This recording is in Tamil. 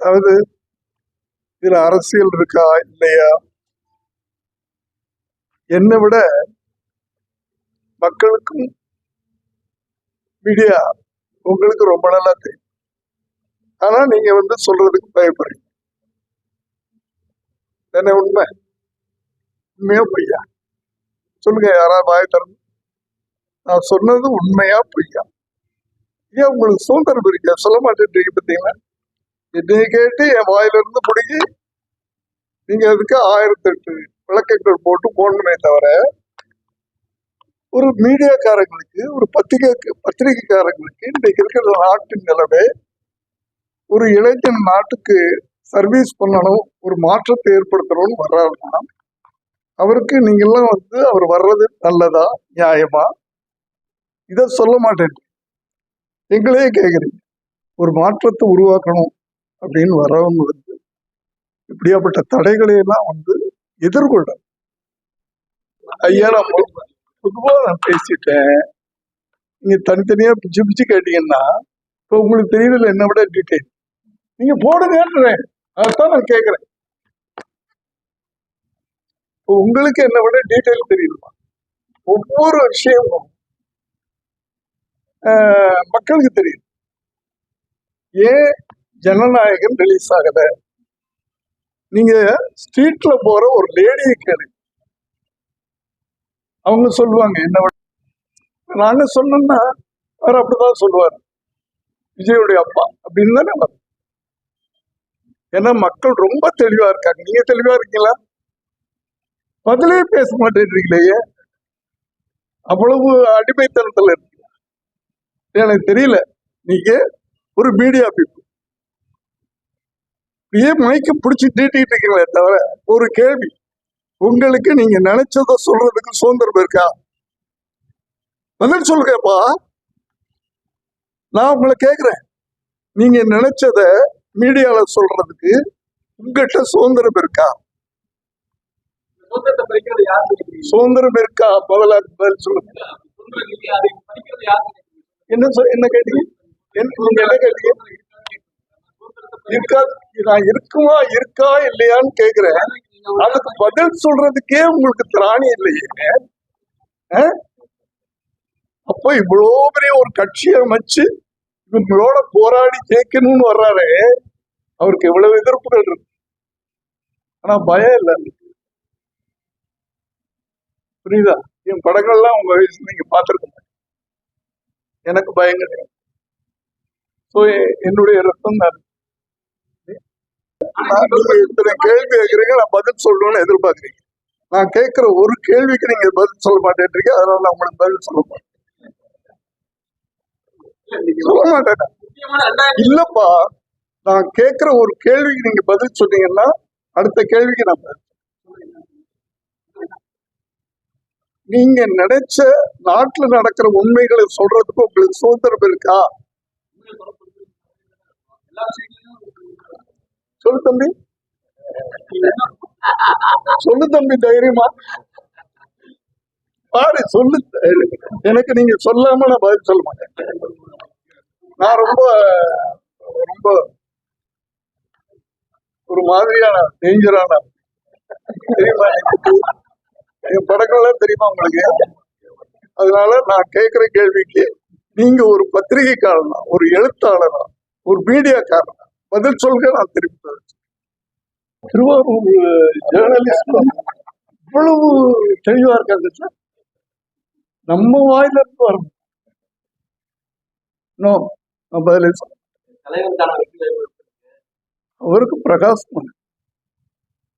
அதாவது இதுல அரசியல் இருக்கா இல்லையா? என்னை விட மக்களுக்கும் மீடியா உங்களுக்கு ரொம்ப நல்லா தெரியும். ஆனா நீங்க வந்து சொல்றதுக்கு பயப்படுறீங்க. என்ன உண்மை? உண்மையா பொய்யா? சொல்லுங்க யாரா வாய தரணும் நான் சொன்னது உண்மையா பொய்யா? ஏன் உங்களுக்கு சுதந்திரம் இருக்கா சொல்ல மாட்டேன்றீங்க பார்த்தீங்களா என்னை கேட்டு என் வாயிலிருந்து பிடிங்கி நீங்க அதுக்கு ஆயிரத்தெட்டு விளக்கங்கள் போட்டு போடணுமே தவிர ஒரு மீடியாக்காரங்களுக்கு ஒரு பத்திரிகை பத்திரிகைக்காரங்களுக்கு இன்னைக்கு இருக்கிற நாட்டின் நிலைமை ஒரு இளைஞன் நாட்டுக்கு சர்வீஸ் பண்ணணும் ஒரு மாற்றத்தை ஏற்படுத்தணும்னு வர்றாருன்னா அவருக்கு நீங்கெல்லாம் வந்து அவர் வர்றது நல்லதா நியாயமா? இதை சொல்ல மாட்டேன். எங்களே கேட்குறீங்க ஒரு மாற்றத்தை உருவாக்கணும். அப்படின்னு வரவங்க வந்து இப்படியாப்பட்ட தடைகளை எல்லாம் வந்து எதிர்கொள்ள ஐயா நான் பொதுவா நான் பேசிட்டேன். நீங்க தனித்தனியா பிச்சு பிச்சு கேட்டீங்கன்னா இப்போ உங்களுக்கு தெரியல என்ன விட டீட்டெயில் நீங்க போடுங்கன்றேன். அதான் நான் கேட்கறேன். இப்போ உங்களுக்கு என்ன விட டீட்டெயில் தெரியுமா? ஒவ்வொரு விஷயமும் ஆஹ், மக்களுக்கு தெரியும். ஏன் ஜனநாயகம் ரிலீஸ் ஆகல. நீங்க ஸ்ட்ரீட்ல போற ஒரு லேடியை கேளு. அவங்க சொல்லுவாங்க என்ன நாங்க சொன்னோம்னா அவர் அப்படிதான் சொல்லுவார். விஜயுடைய அப்பா அப்படின்னு தானே வரும் ஏன்னா மக்கள் ரொம்ப தெளிவா இருக்காங்க. நீங்க தெளிவா இருக்கீங்களா? பதிலே பேச மாட்டேன்றீங்களே அவ்வளவு அடிமைத்தனத்துல இருக்கீங்க. எனக்கு தெரியல. நீங்க ஒரு மீடியா பீப்புள் ஏன் மைக்க பிடிச்சி நீட்டிட்டு இருக்கீங்களே தவிர ஒரு கேள்வி. உங்களுக்கு நீங்க நினைச்சத சொல்றதுக்கு சுதந்திரம் இருக்கா? பதில் சொல்லுங்கப்பா. நான் உங்களை கேக்குறேன். நீங்க நினைச்சத மீடியால சொல்றதுக்கு உங்ககிட்ட சுதந்திரம் இருக்கா? சுதந்திரம் இருக்கா? பதிலா பதில் சொல்லுங்க? என்ன சொ- என்ன கேட்டீங்க? என்ன கேட்டீங்க? இருக்கா நான் இருக்குமா இருக்கா இல்லையான்னு கேக்குறேன். அதுக்கு பதில் சொல்றதுக்கே உங்களுக்கு திராணி இல்லையே. ஆ? அப்போ இவ்வளோ பெரிய ஒரு கட்சியை அமைச்சு இவங்களோட போராடி ஜெயிக்கணும்னு வர்றாரு அவருக்கு எவ்வளவு எதிர்ப்புகள் இருக்கு. ஆனா பயம் இல்லை புரியுதா? என் படங்கள்லாம் உங்க வயசு நீங்க பார்த்துருக்க எனக்கு பயம் கிடையாது ஸோ என்னுடைய ரத்தம் தான் நீங்க இத்தனை கேள்வி கேட்குறீங்க நான் பதில் சொல்லணும்னு எதிர்பார்க்கறீங்க. நான் கேட்கிற ஒரு கேள்விக்கு நீங்க பதில் சொல்ல மாட்டேன்றீங்க அதனால நான் உங்களுக்கு பதில் சொல்ல மாட்டேன். சொல்ல மாட்டேன் இல்லப்பா நான் கேட்குற ஒரு கேள்விக்கு நீங்க பதில் சொன்னீங்கன்னா அடுத்த கேள்விக்கு நான் பதில் நீங்க நினைச்ச நாட்டுல நடக்கிற உண்மைகளை சொல்றதுக்கு உங்களுக்கு சுதந்திரம் இருக்கா? தம்பி? சொல்லு தம்பி தைரியமா. பாரு சொல்லு. எனக்கு நீங்க சொல்லாம நான் பதில் சொல்ல மாட்டேன். நான் ரொம்ப ரொம்ப ஒரு மாதிரியான டேஞ்சரான தெரியுமா எனக்கு? என் படங்கள்லாம் தெரியுமா உங்களுக்கு? அதனால நான் கேட்கிற கேள்விக்கு நீங்க ஒரு பத்திரிகைக்காரனா ஒரு எழுத்தாளனா ஒரு மீடியாக்காரனா பதில் சொல்லுங்க நான் திருப்பி திருவாரூர் ஜேர்னலிஸ்ட் இவ்வளவு தெளிவா இருக்காங்க சார் நம்ம வாயில இருந்து வரணும். நோ பதிலே. அவருக்கு பிரகாசம்